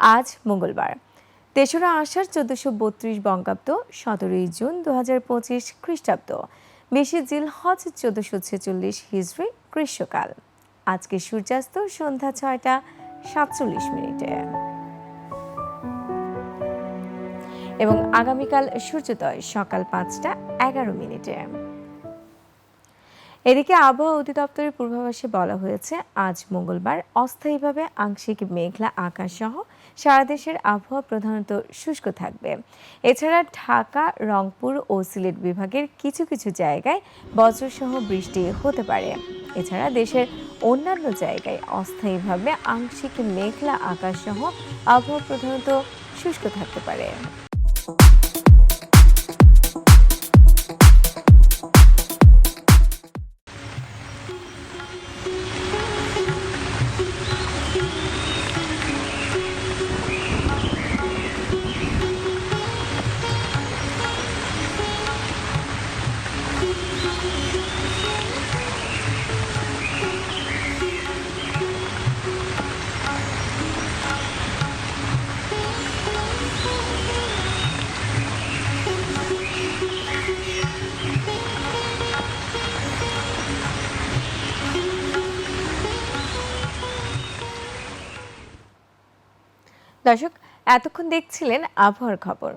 আজ মঙ্গলবার। তেসরা আষাঢ় চোদ্দশো বত্রিশ বঙ্গাব্দ, সতেরোই জুন দু হাজার পঁচিশ খ্রিস্টাব্দ। বেশি জিল হজ চোদ্দশো ছেচল্লিশ হিজড়ি গ্রীষ্মকাল। আজকে সূর্যাস্ত সন্ধ্যা ছয়টা সাতচল্লিশ মিনিটে। এবং আগামীকাল সূর্যোদয় সকাল পাঁচটা এগারো মিনিটে। এদিকে আবহাওয়া অধিদপ্তরের পূর্বাভাসে বলা হয়েছে, আজ মঙ্গলবার অস্থায়ীভাবে আংশিক মেঘলা আকাশ সহ সারা দেশের আবহাওয়া প্রধানত শুষ্ক থাকবে। এছাড়া ঢাকা, রংপুর ও সিলেট বিভাগের কিছু কিছু জায়গায় বজ্রসহ বৃষ্টি হতে পারে। এছাড়া দেশের অন্যান্য জায়গায় অস্থায়ীভাবে আংশিক মেঘলা আকাশ সহ আবহাওয়া প্রধানত শুষ্ক থাকতে পারে। দর্শক এতক্ষণ দেখছিলেন আবহাওয়ার খবর।